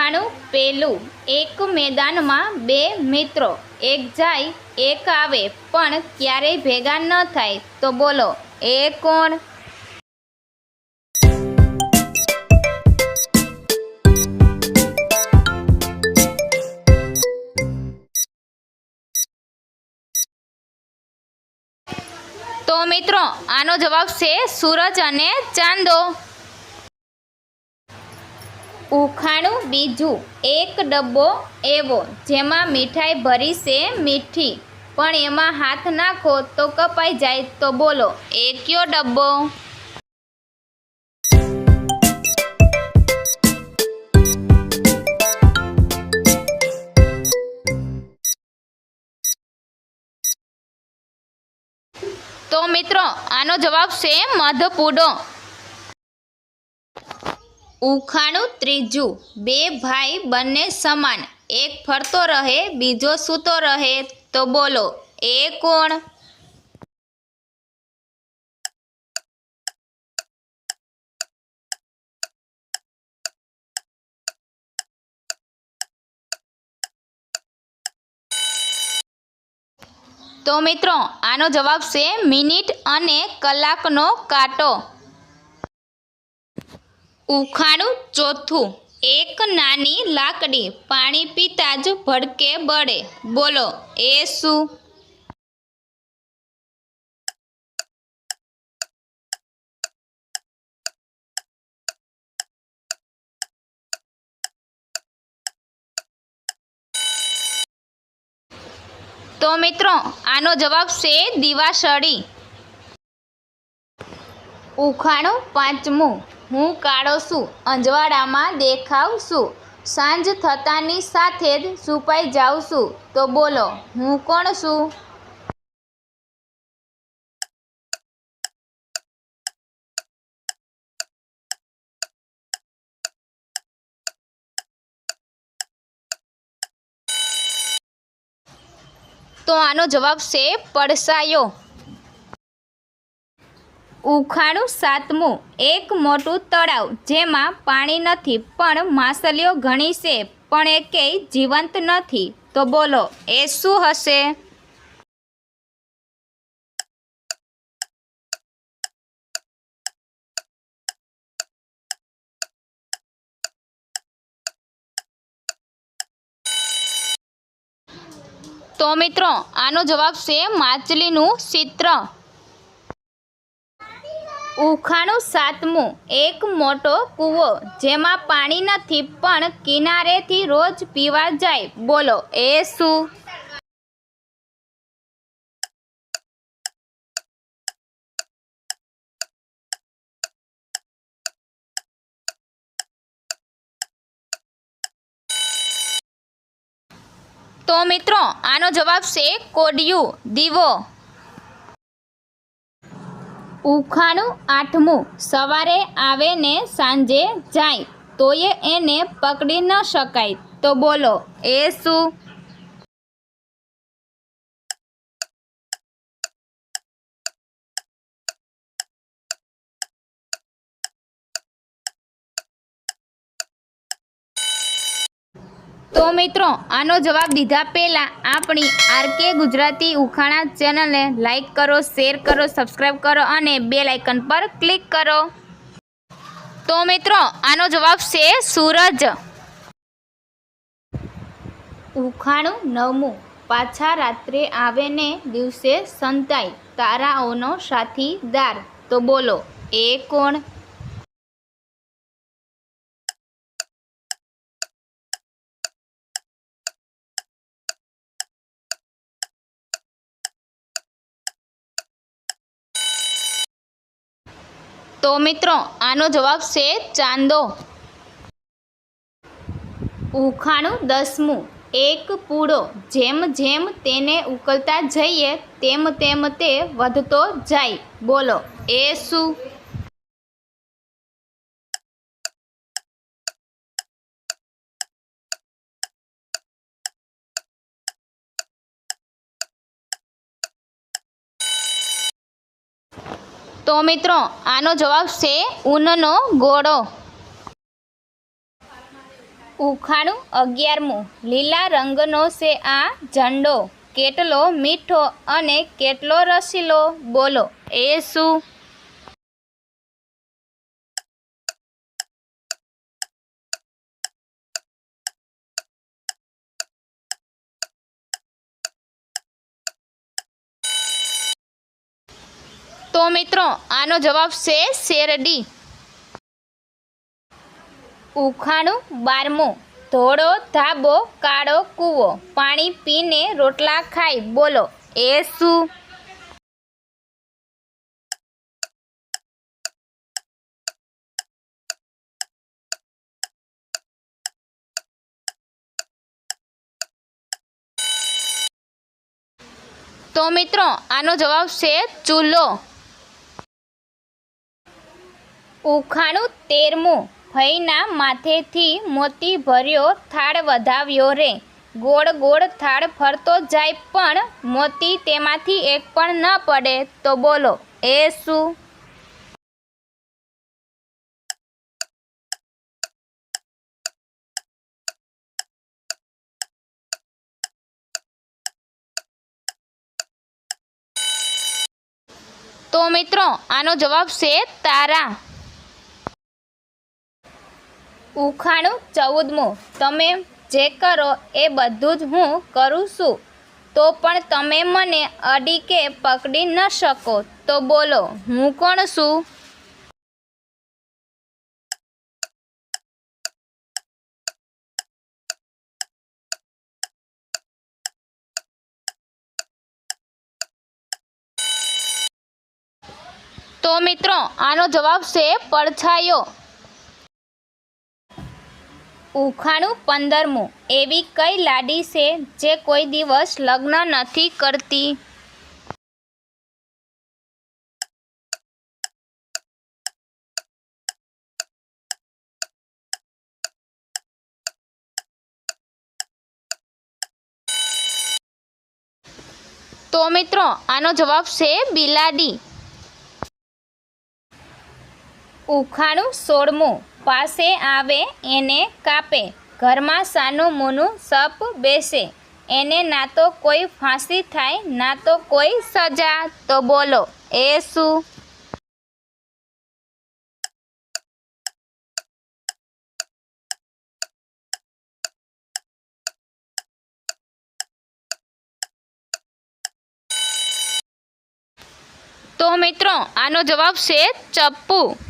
ઉખાણું પેલું. એક મેદાનમાં બે મિત્રો. એક જાય, એક આવે, પણ ક્યારેય ભેગા ન થાય. તો બોલો, એ કોણ? તો મિત્રો, આનો જવાબ છે સૂરજ અને ચાંદો. ઉખાણું બીજું એક ડબ્બો એવો જેમાં મીઠાઈ ભરી છે મીઠી. પણ એમાં હાથ નાખો તો કપાઈ જાય તો બોલો, એ કયો ડબ્બો? તો મિત્રો, આનો જવાબ છે મધપૂડો ઉખાણું ત્રીજું. બે ભાઈ બંને સમાન. એક ફરતો રહે, બીજો સૂતો રહે. તો બોલો, એ કોણ? તો મિત્રો, આનો જવાબ છે મિનિટ અને કલાકનો કાંટો. ઉખાણું ચોથું. એક નાની લાકડી પાણી પીતા જ ભડકે બળે. બોલો, એ શું? તો મિત્રો, આનો જવાબ છે દિવાસળી. ઉખાણું પાંચમું. હું કાળો છું અંજવાળામાં દેખાવ છું. સાંજ થતાની સાથે જ સુપાઈ જાઉં છું. તો બોલો, હું કોણ છું? તો આનો જવાબ છે, પડસાયો. ઉખાણું સાતમું, એક મોટું તળાવ જેમાં પાણી નથી, પણ માછલીઓ ઘણી છે, પણ એ કંઈ જીવંત નથી. તો બોલો, એ શું હશે? તો મિત્રો, આનો જવાબ છે માછલીનું ચિત્ર ઉખાણું સાતમું, એક મોટો કૂવો, જેમાં પાણી નથી, પણ કિનારેથી રોજ પીવા જાય. બોલો, એ શું? તો મિત્રો, આનો જવાબ છે કોડિયું. દીવો. ઉખાણું આઠમું સવારે આવે ને સાંજે જાય, તોય એને પકડી ન શકાય. તો બોલો, એ શું? તો મિત્રો, આનો જવાબ દીધા પહેલાં આપણી આરકે ગુજરાતી ઉખાણા ચેનલને લાઇક કરો શેર કરો સબસ્ક્રાઈબ કરો અને બે લાઇકન પર ક્લિક કરો. તો મિત્રો, આનો જવાબ છે સૂરજ. ઉખાણું નવમું. પાછા રાત્રે આવે ને દિવસે સંતાય તારાઓનો સાથીદાર તો બોલો, એ કોણ? તો મિત્રો, આનો જવાબ છે ચાંદો. ઉખાણું દસમું. એક પૂળો. જેમ જેમ તેને ઉકલતા જઈએ, તેમ તેમ તે વધતો જાય. બોલો, એ શું? તો મિત્રો, આનો જવાબ છે ઊનનો ગોળો. ઉખાણું અગિયારમું. લીલા રંગનો છે આ ઝંડો. કેટલો મીઠો અને કેટલો રસીલો? બોલો. એ શું? તો મિત્રો, આનો જવાબ છે શેરડી. ઉખાણું બારમું. ધોળો, ધાબો, કાળો કૂવો. પાણી પીને રોટલા ખાય બોલો, એ શું? તો મિત્રો, આનો જવાબ છે ચૂલો. ઉખાણું તેરમું. ભયના માથેથી મોતી ભર્યો થાળ વધાવ્યો રે. ગોળ ગોળ થાળ ફરતો જાય પણ મોતી તેમાંથી એક પણ ન પડે. તો બોલો, એ શું? તો મિત્રો, આનો જવાબ છે તારા. ઉખાણું ચૌદમું. તમે જે કરો એ બધું જ હું કરું છું. તો પણ તમે મને અડી કે પકડી ન શકો. તો બોલો, હું કોણ છું? તો મિત્રો, આનો જવાબ છે, પડછાયો. ઉખાણું પંદરમું. એવી કઈ લાડી છે જે કોઈ દિવસ લગ્ન નથી કરતી? તો મિત્રો, આનો જવાબ છે બિલાડી. ઉખાણું સોળમું. પાસે આવે, એને કાપે. ઘરમાં સાનું મોનું સપ બેસે. એને ના તો કોઈ ફાંસી થાય, ના તો કોઈ સજા. તો બોલો, એ શું? તો મિત્રો, આનો જવાબ છે ચપ્પુ.